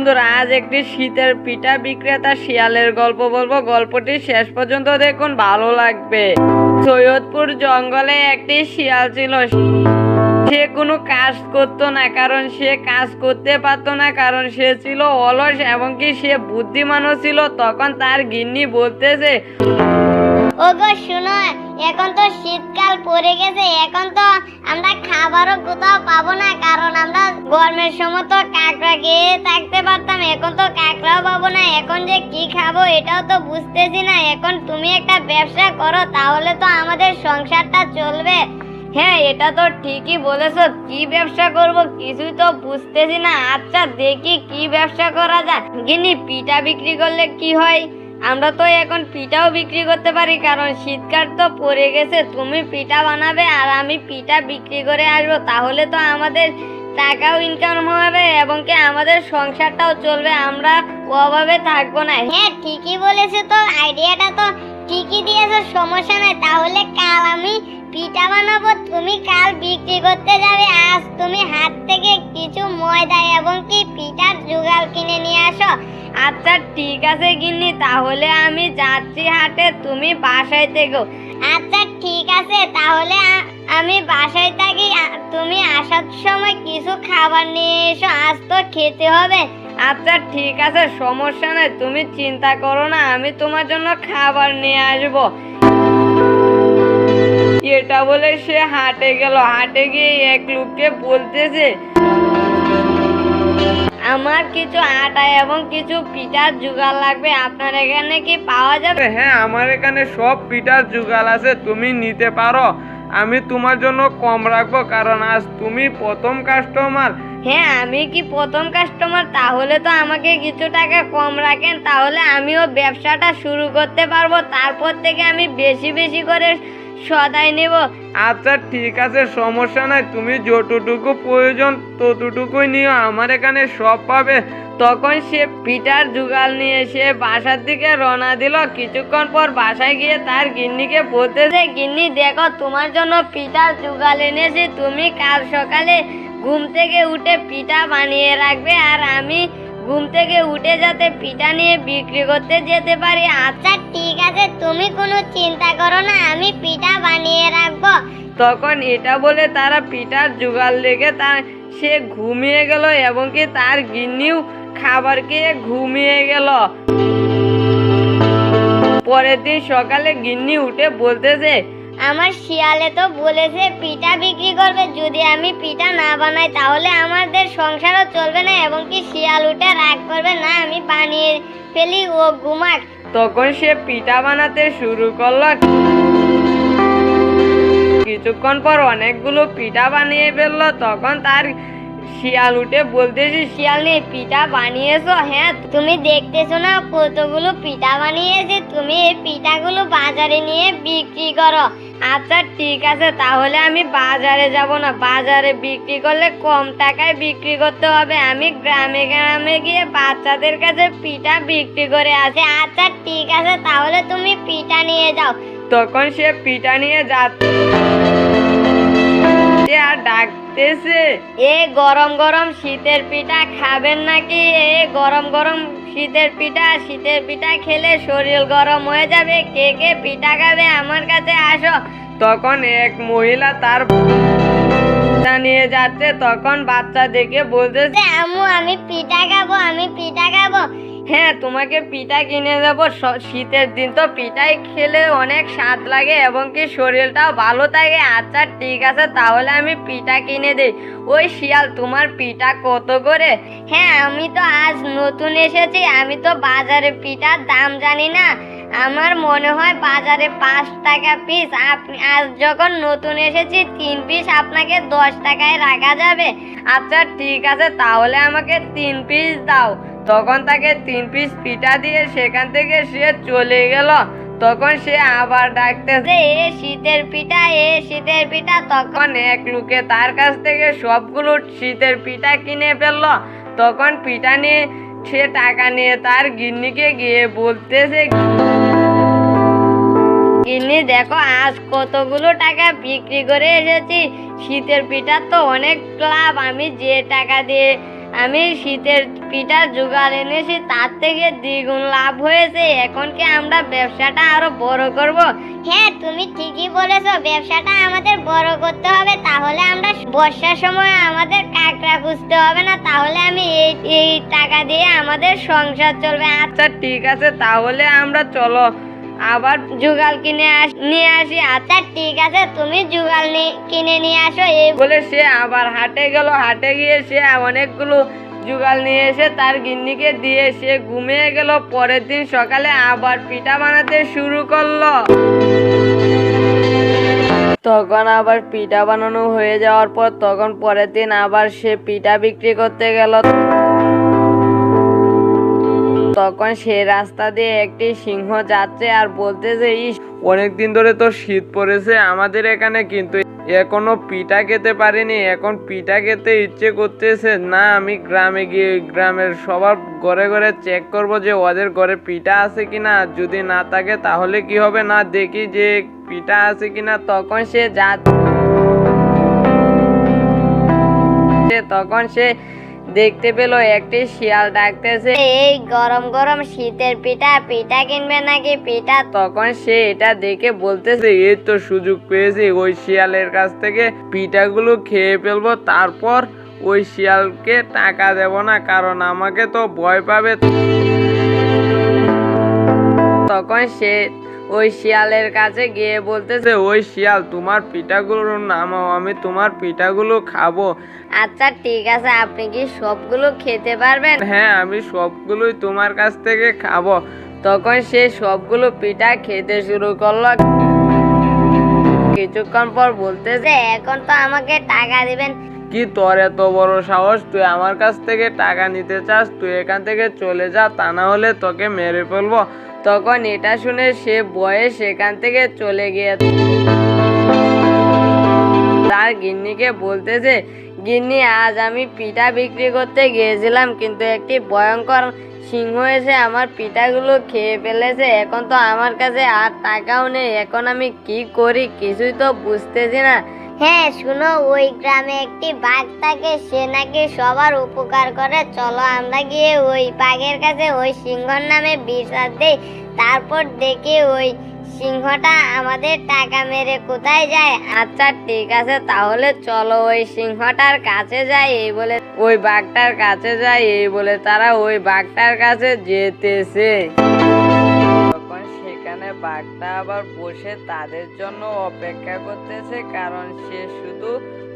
বন্ধুরা, আজ একটি শীতের পিঠা বিক্রেতা শিয়ালের গল্প বলব। গল্পটি শেষ পর্যন্ত দেখুন, ভালো লাগবে। সৈয়দপুর জঙ্গলে একটি শিয়াল ছিল। সে কোনো কাজ করতো না, কারণ সে কাজ করতে পারতো না, কারণ সে ছিল অলস এবং কি সে বুদ্ধিমানও ছিল। তখন তার গিন্নি বলতেছে ওগো, শুনো, এখন তো শীতকাল পড়ে গেছে, এখন তো আমরা খাবারও কোথাও পাবো না, কারণ আমরা গরমের সময় তো কাঁকড়া খেয়ে থাকতে পারতাম, এখন তো কাঁকড়াও পাবো না, এখন যে কি খাব এটাও তো বুঝতেছি না, এখন তুমি একটা ব্যবসা করো, তাহলে তো আমাদের সংসারটা চলবে। হ্যাঁ এটা তো ঠিকই বলেছ, কি ব্যবসা করব কিছুই তো বুঝতেছি না আচ্ছা দেখি কি ব্যবসা করা যায়। গিনি পিঠা বিক্রি করলে কি হয়? আমরা তো এখন পিঠাও বিক্রি করতে পারি কারণ শীতকাল তো পড়ে গেছে তুমি পিঠা বানাবে আর আমি পিঠা বিক্রি করে আসব তাহলে তো আমাদের টাকাও ইনকাম হবে এবং কি আমাদের সংসারটাও চলবে আমরা অভাবে থাকব না। হ্যাঁ ঠিকই বলেছ তো আইডিয়াটা তো ঠিকই দিয়েছ সমস্যা নাই তাহলে কাল আমি পিঠা বানাবো তুমি কাল বিক্রি করতে যাবে আজ তুমি হাত থেকে কিছু ময়দা এবং কি পিঠার জোগাড় কিনে নিয়ে আসো। আচ্ছা ঠিক আছে গিন্নি তাহলে আমি যাচ্ছি হাটে তুমি বাসায় থেকো। আচ্ছা ঠিক আছে তাহলে আমি বাসায় থাকি তুমি আসার সময় কিছু খাবার নিয়ে এসো আজ তো খেতে হবে। আচ্ছা ঠিক আছে সমস্যা নেই তুমি চিন্তা করো না আমি তোমার জন্য খাবার নিয়ে আসব। এটা বলে সে হাটে গেল হাটে গিয়ে এক লোককে বলতেছে আমার কিছু আটা এবং কিছু পিঠার জোগাড় লাগবে। আপনার এখানে কি পাওয়া যাবে? হ্যাঁ আমার এখানে সব পিঠার জোগাড় আছে তুমি নিতে পারো। আমি তোমার জন্য কম রাখব কারণ আজ তুমি প্রথম কাস্টমার হ্যাঁ আমি কি প্রথম কাস্টমার তাহলে তো আমাকে কিছু টাকা কম রাখেন তাহলে আমিও ব্যবসাটা শুরু করতে পারব। তারপর থেকে আমি বেশি বেশি করে সদাই নেব। আচ্ছা ঠিক আছে, সমস্যা নাই। তুমি যতটুকু প্রয়োজন ততটুকুই নিও, আমার এখানে সব পাবে। তখন সে পিঠার জুগাল নিয়ে সে বাসার দিকে রওনা দিল। কিছুক্ষণ পর বাসায় গিয়ে তার গিন্নিকে বলতেছে গিন্নি, দেখো, তোমার জন্য পিঠার জুগাল এনেছি। তুমি কাল সকালে ঘুম থেকে উঠে পিঠা বানিয়ে রাখবে। আর আমি ঘুম থেকে উঠে যাতে পিঠা নিয়ে বিক্রি করতে যেতে পারি। আচ্ছা ঠিক আছে তুমি কোনো চিন্তা করো না আমি পিঠা বানিয়ে রাখব। তখন এটা বলে তারা পিঠার জোগাড় লেগে তার সে ঘুমিয়ে গেল এবং কি তার গিন্নিও খাবার খেয়ে ঘুমিয়ে গেল। পরের দিন সকালে গিন্নি উঠে বলতেছে আমার শিয়ালে তো বলেছে পিঠা বিক্রি করবে যদি আমি পিঠা না বানাই তাহলে আমাদের সংসারও চলবে না এবং কি শিয়াল উঠে রাগ করবে? না আমি বানিয়ে ফেলি ও ঘুমাক। তখন সে পিঠা বানাতে শুরু করল। কিছুক্ষণ পর অনেকগুলো পিঠা বানিয়ে ফেলল। তখন তার শিয়াল উঠে বলতেছে শিয়াল নিয়ে পিঠা বানিয়েছো? হ্যাঁ তুমি দেখতেছো না কতগুলো পিঠা বানিয়েছি? তুমি এই পিঠাগুলো বাজারে নিয়ে বিক্রি করো। আচ্ছা ঠিক আছে, তাহলে আমি বাজারে যাব না। বাজারে বিক্রি করলে কম টাকায় বিক্রি করতে হবে। আমি গ্রামে গ্রামে গিয়ে বাচ্চাদের কাছে পিঠা বিক্রি করে আসি। আচ্ছা ঠিক আছে, তাহলে তুমি পিঠা নিয়ে যাও। তখন সে পিঠা নিয়ে যাচ্ছে। আর ডাকতেছে। এ গরম গরম শীতের পিঠা খাবেন নাকি? এ গরম গরম শীতের পিঠা শীতের পিঠা খেলে শরীর গরম হয়ে যাবে। কে কে পিঠা খাবে আমার কাছে আসো। তখন এক মহিলা তার নিয়ে যাচ্ছে। তখন বাচ্চা দেখে বলতেছে আম্মু আমি পিঠা খাব আমি পিঠা খাব। হ্যাঁ তোমাকে পিঠা কিনে দেবো। শীতের দিন তো পিঠাই খেলে অনেক স্বাদ লাগে এবং কি শরীরটাও ভালো থাকে। আচ্ছা ঠিক আছে, তাহলে আমি পিঠা কিনে দিই। ওই শিয়াল, তোমার পিঠা কত করে? হ্যাঁ আমি তো আজ নতুন এসেছি। আমি তো বাজারে পিঠার দাম জানি না। আমার মনে হয় বাজারে পাঁচ টাকা পিস আপনি, আজ যখন নতুন এসেছি, তিন পিস আপনাকে দশ টাকায় রাখা যাবে। আচ্ছা ঠিক আছে, তাহলে আমাকে তিন পিস দাও। তখন তাকে তিন পিস পিঠা দিয়ে সেখান থেকে সে চলে গেল। তখন সে আবার ডাকতেছে এ শীতের পিঠা এ শীতের পিঠা তখন এক লোকে তার কাছ থেকে সবগুলো শীতের পিঠা কিনে ফেলল। তখন পিঠা নিয়ে সে টাকা নিয়ে তার গিন্নিকে গিয়ে বলতেছে গিন্নি দেখো আজ কতগুলো টাকা বিক্রি করে এসেছি। শীতের পিঠা তো অনেক লাভ। আমি যে টাকা দিয়ে আমি শীতের পিঠা জোগাড় এনেছি তার থেকে দ্বিগুণ লাভ হয়েছে। এখন কি আমরা ব্যবসাটা আরও বড় করব? হ্যাঁ তুমি ঠিকই বলেছ ব্যবসাটা আমাদের বড় করতে হবে তাহলে আমরা বর্ষার সময় আমাদের কাঁকড়া খুঁজতে হবে না তাহলে আমি এই এই টাকা দিয়ে আমাদের সংসার চলবে। আচ্ছা ঠিক আছে তাহলে আমরা চলো। আবার জোগাল কিনে আস নিয়ে আসি। আচ্ছা ঠিক আছে, তুমি জুগাল কিনে নিয়ে আসো এই বলে সে আবার হাটে গেল। হাটে গিয়ে সে অনেকগুলো জোগাল নিয়ে এসে তার গিন্নিকে দিয়ে সে ঘুমিয়ে গেল। পরের দিন সকালে আবার পিঠা বানাতে শুরু করল। তখন আবার পিঠা বানানো হয়ে যাওয়ার পর তখন পরের দিন আবার সে পিঠা বিক্রি করতে গেল। তখন সে রাস্তা দিয়ে একটি সিংহ যাচ্ছে আর বলতেছে ইস অনেক দিন ধরে তো শীত পড়েছে, আমাদের এখানে কিন্তু এখনও পিঠা খেতে পারিনি, এখন পিঠা খেতে ইচ্ছে করতেছে। না, আমি গ্রামে গিয়ে, গ্রামের সবার ঘরে ঘরে চেক করব যে ওদের ঘরে পিঠা আছে কিনা। যদি না থাকে তাহলে কি হবে? না, দেখি যে পিঠা আছে কিনা। তখন সে যা তখন সে দেখতে পেল একটি শিয়াল ডাকতেছে। এই গরম গরম শীতের পিঠা পিঠা কিনবে নাকি পিঠা? তখন সে এটা দেখে বলতেছে এই তো সুযোগ পেয়েছি ওই শিয়ালের কাছ থেকে পিঠাগুলো খেয়ে ফেলব তারপর ওই শিয়ালকে টাকা দেব না কারণ আমাকে তো ভয় পাবে। তখন সে ওই শিয়ালের কাছে গিয়ে বলতেছে ওই শিয়াল তোমার পিঠাগুলোর নামাও আমি তোমার পিঠাগুলো খাব। আচ্ছা ঠিক আছে আপনি কি সবগুলো খেতে পারবেন? হ্যাঁ আমি সবগুলোই তোমার কাছ থেকে খাব। তখন সে সবগুলো পিঠা খেতে শুরু করল। কিছুক্ষণ পর বলতেছে এখন তো আমাকে টাকা দিবেন কি তোর এত বড় সাহস? তুই আমার কাছ থেকে টাকা নিতে চাস, তুই এখান থেকে চলে যা, তা না হলে তোকে মেরে ফেলব। তখন এটা শুনে সে বয়ে সেখান থেকে চলে গিয়ে তার গিন্নিকে বলতেছে গিন্নি, আজ আমি পিঠা বিক্রি করতে গিয়েছিলাম, কিন্তু একটি ভয়ঙ্কর সিংহ এসে আমার পিঠাগুলো খেয়ে ফেলেছে। এখন তো আমার কাছে আর টাকাও নেই। এখন আমি কি করি? কিছুই তো বুঝতেছি না। হ্যাঁ শুনো, ওই গ্রামে একটি বাঘ থাকে, সে নাকি সবার উপকার করে। চলো আমরা গিয়ে ওই বাঘের কাছে ওই সিংহর নামে বিচার দেই। তারপর দেখি ওই সিংহটা আমাদের টাকা মেরে কোথায় যায়। আচ্ছা ঠিক আছে, তাহলে চলো ওই সিংহটার কাছে যাই, এই বলে ওই বাঘটার কাছে যাই, এই বলে তারা ওই বাঘটার কাছে যেতেছে। সেখানে বাঘটা আবার বসে তাদের জন্য অপেক্ষা করতেছে, কারণ সে শুধু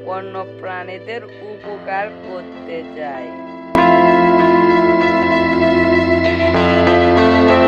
অন্য প্রাণীদের উপকার করতে চায়।